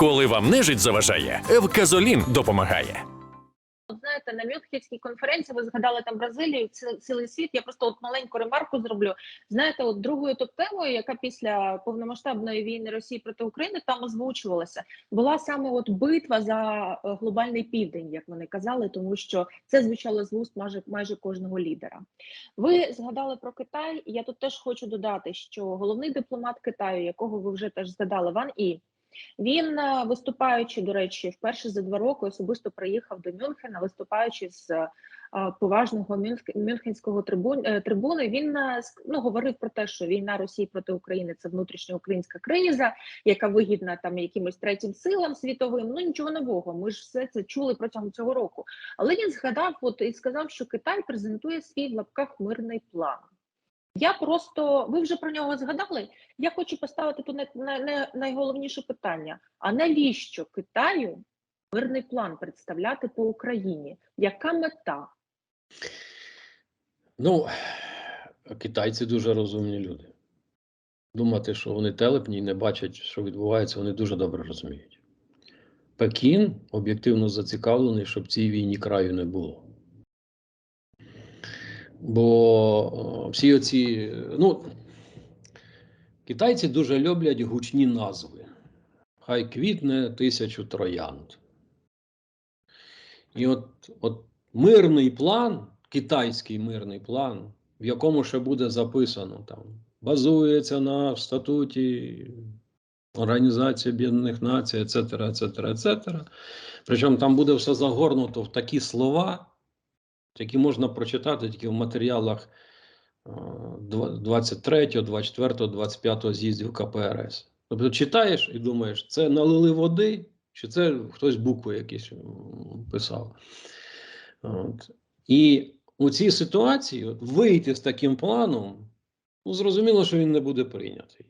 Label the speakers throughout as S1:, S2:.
S1: Коли вам нежить заважає, Евказолін допомагає.
S2: Знаєте, на Мюнхенській конференції ви згадали там Бразилію, ці- цілий світ. Я просто от маленьку ремарку зроблю. Знаєте, от другою топ-темою, яка після повномасштабної війни Росії проти України там озвучувалася, була саме от битва за е, глобальний південь, як вони казали, тому що це звучало з вуст майже майже кожного лідера. Ви згадали про Китай. Я тут теж хочу додати, що головний дипломат Китаю, якого ви вже теж згадали, Ван І. Він, е, виступаючи, до речі, вперше за два роки особисто приїхав до Мюнхена, виступаючи з е, поважного Мюнх- мюнхенського е, трибуни. Він ну, говорив про те, що війна Росії проти України це внутрішньоукраїнська криза, яка вигідна там якимось третім силам світовим. Ну нічого нового. Ми ж все це чули протягом цього року. Але він згадав от і сказав, що Китай презентує свій в лапках мирний план. Я просто ви вже про нього згадали. Я хочу поставити тут най- най- най- найголовніше питання: а навіщо Китаю мирний план представляти по Україні? Яка мета?
S3: Ну, китайці дуже розумні люди. Думати, що вони телепні і не бачать, що відбувається, вони дуже добре розуміють. Пекін об'єктивно зацікавлений, щоб цій війні краю не було. Бо е, всі оці. Ну, китайці дуже люблять гучні назви. Хай квітне тисячу троянд. І от, от мирний план, китайський мирний план, в якому ще буде записано там, базується на статуті Організації Об'єднаних Націй, ецетера, ецетера, ецетера. Причому там буде все загорнуто в такі слова, які можна прочитати тільки в матеріалах е, 23, 24, 25 з'їздів КПРС. Тобто читаєш і думаєш, це налили води, чи це хтось букви якісь писав. От. І у цій ситуації от, вийти з таким планом, ну, зрозуміло, що він не буде прийнятий.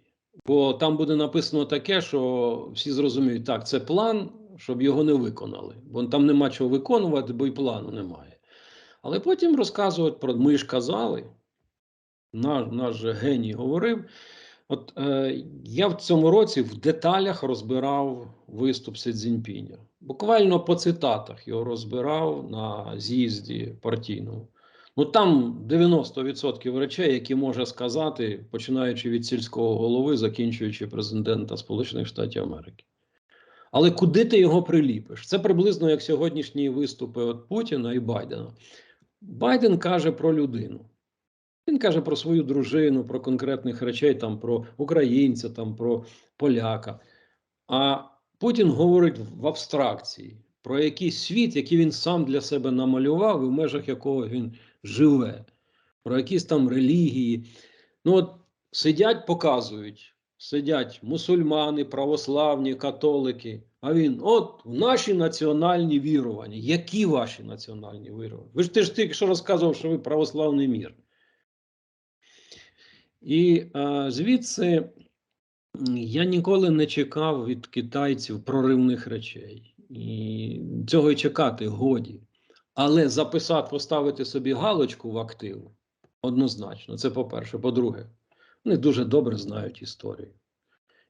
S3: Бо там буде написано таке, що всі зрозуміють, так, це план, щоб його не виконали. Бо там нема чого виконувати, бо і плану немає. Але потім розказують про ми ж казали, наш, наш же геній говорив. От е, я в цьому році в деталях розбирав виступ Си Цзіньпіня. Буквально по цитатах його розбирав на з'їзді партійному. Ну там 90% речей, які може сказати, починаючи від сільського голови, закінчуючи президента Сполучених Штатів Америки. Але куди ти його приліпиш? Це приблизно як сьогоднішні виступи от Путіна і Байдена. Байден каже про людину. Він каже про свою дружину, про конкретних речей, там про українця, там про поляка. А Путін говорить в абстракції про якийсь світ, який він сам для себе намалював, і в межах якого він живе, про якісь там релігії. Ну, от сидять, показують, сидять мусульмани, православні, католики. А він, от наші національні вірування. Які ваші національні вірування? Ви ж ти ж тільки що розказував, що ви православний мір. І е, звідси я ніколи не чекав від китайців проривних речей. І цього й чекати годі. Але записати, поставити собі галочку в актив однозначно. Це по-перше. По-друге, вони дуже добре знають історію.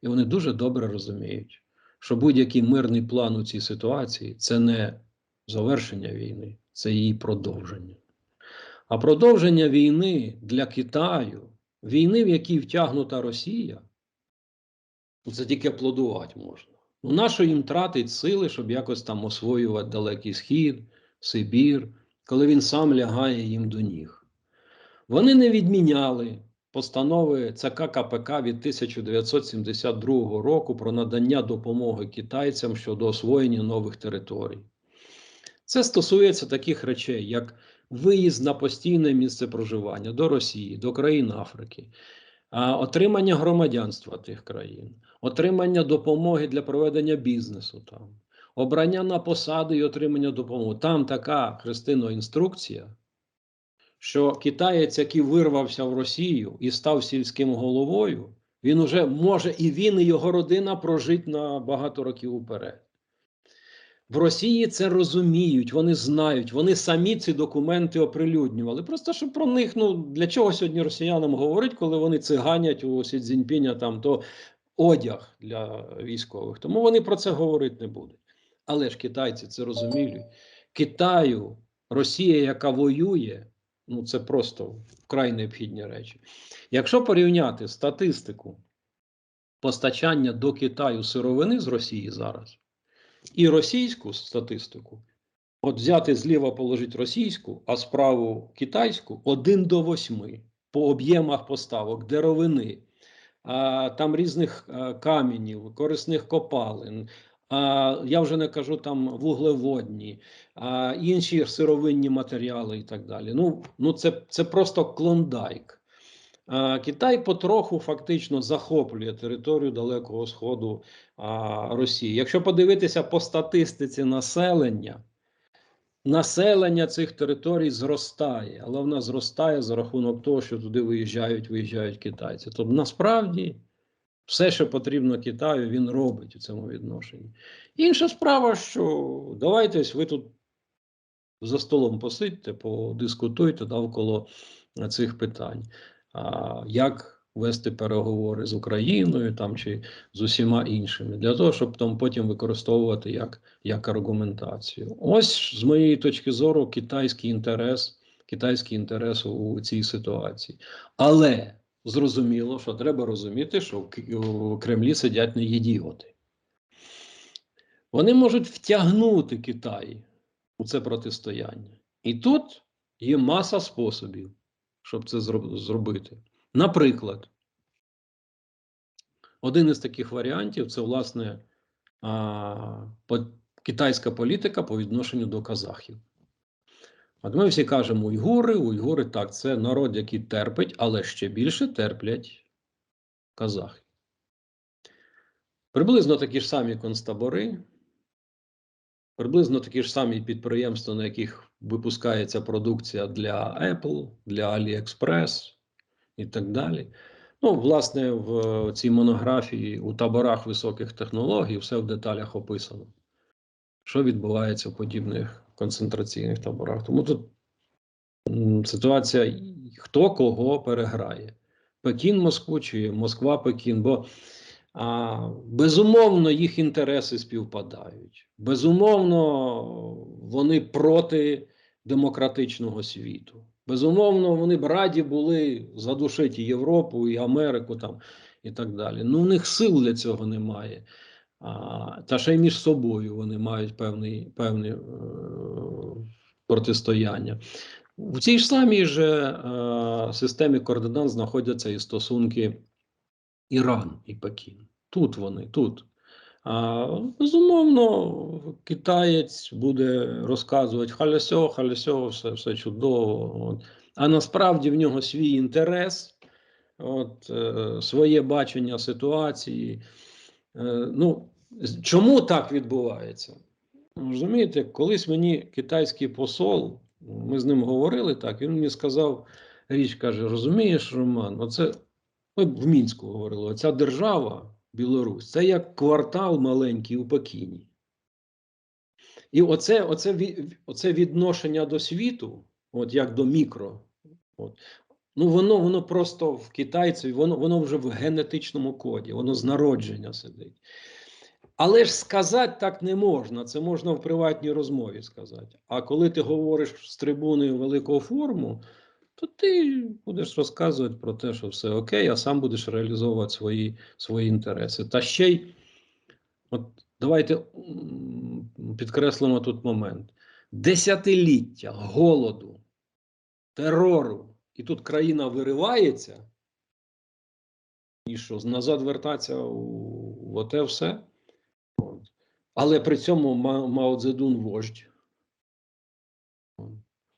S3: І вони дуже добре розуміють, що будь-який мирний план у цій ситуації це не завершення війни, це її продовження. А продовження війни для Китаю, війни, в якій втягнута Росія, ну, це тільки аплодувати можна. Ну, нащо їм тратить сили, щоб якось там освоювати Далекий Схід, Сибір, коли він сам лягає їм до ніг? Вони не відміняли постанови ЦК КПК від 1972 року про надання допомоги китайцям щодо освоєння нових територій. Це стосується таких речей, як виїзд на постійне місце проживання до Росії, до країн Африки, отримання громадянства тих країн, отримання допомоги для проведення бізнесу там, обрання на посади і отримання допомоги. Там така Христино інструкція, що китаєць, який вирвався в Росію і став сільським головою, він уже може і він, і його родина прожить на багато років уперед. В Росії це розуміють, вони знають, вони самі ці документи оприлюднювали. Просто щоб про них, ну для чого сьогодні росіянам говорить, коли вони циганять у Сі Цзіньпіня там, то одяг для військових. Тому вони про це говорити не будуть. Але ж китайці це розуміють. Китаю, Росія, яка воює, ну це просто вкрай необхідні речі. Якщо порівняти статистику постачання до Китаю сировини з Росії зараз і російську статистику, от взяти зліва положити російську, а справу китайську один до восьми по об'ємах поставок, деревини, там різних каменів, корисних копалин. Я вже не кажу там вуглеводні, інші сировинні матеріали і так далі. Ну, ну це, це просто клондайк. Китай потроху фактично захоплює територію Далекого Сходу Росії. Якщо подивитися по статистиці населення, населення цих територій зростає, але вона зростає за рахунок того, що туди виїжджають, виїжджають китайці. Тобто насправді все, що потрібно Китаю, він робить у цьому відношенні. Інша справа, що давайте ви тут за столом посидьте, подискутуйте навколо цих питань. А, як вести переговори з Україною там чи з усіма іншими, для того, щоб там потім використовувати як, як аргументацію. Ось з моєї точки зору, китайський інтерес, китайський інтерес у цій ситуації. Але зрозуміло, що треба розуміти, що в Кремлі сидять не ідіоти. Вони можуть втягнути Китай у це протистояння. І тут є маса способів, щоб це зробити. Наприклад, один із таких варіантів це, власне, китайська політика по відношенню до казахів. От ми всі кажемо уйгури, уйгури так, це народ, який терпить, але ще більше терплять казахи. Приблизно такі ж самі концтабори, приблизно такі ж самі підприємства, на яких випускається продукція для Apple, для AliExpress і так далі. Ну, власне, в цій монографії у таборах високих технологій все в деталях описано, що відбувається в подібних концентраційних таборах. Тому тут ситуація, хто кого переграє. Пекін Москву чи Москва Пекін, бо а, безумовно їх інтереси співпадають. Безумовно, вони проти демократичного світу. Безумовно, вони б раді були задушити Європу і Америку там і так далі. Ну, у них сил для цього немає. Та ще й між собою вони мають певний, певне протистояння. В цій ж самій же е, системі координат знаходяться і стосунки Іран і Пекін. Тут вони, тут. А, безумовно, китаєць буде розказувати халясьо, халясьо, все, все чудово. От. А насправді в нього свій інтерес, от, е, своє бачення ситуації. Е, ну, чому так відбувається? Ну, Розумієте, колись мені китайський посол, ми з ним говорили так, він мені сказав річ, каже: розумієш, Роман, оце ми в Мінську говорили, оця держава, Білорусь, це як квартал маленький у Пекіні. І оце, оце, оце відношення до світу, от як до мікро, от, ну воно, воно просто в китайців, воно, воно вже в генетичному коді, воно з народження сидить. Але ж сказати так не можна. Це можна в приватній розмові сказати. А коли ти говориш з трибуни великого форуму, то ти будеш розказувати про те, що все окей, а сам будеш реалізовувати свої, свої інтереси. Та ще й, от давайте підкреслимо тут момент: десятиліття голоду, терору, і тут країна виривається, і що, назад вертатися в оте все. Але при цьому Ма- Мао Цзедун вождь.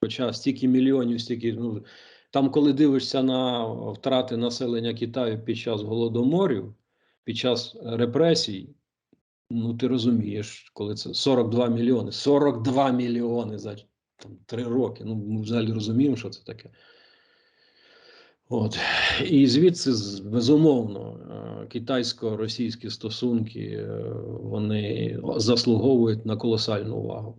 S3: Хоча стільки мільйонів, стільки. Ну, там, коли дивишся на втрати населення Китаю під час голодоморів, під час репресій, ну ти розумієш, коли це 42 мільйони. 42 мільйони за там, 3 роки. Ну, ми взагалі розуміємо, що це таке. От. І звідси, безумовно, е, китайсько-російські стосунки е, вони заслуговують на колосальну увагу.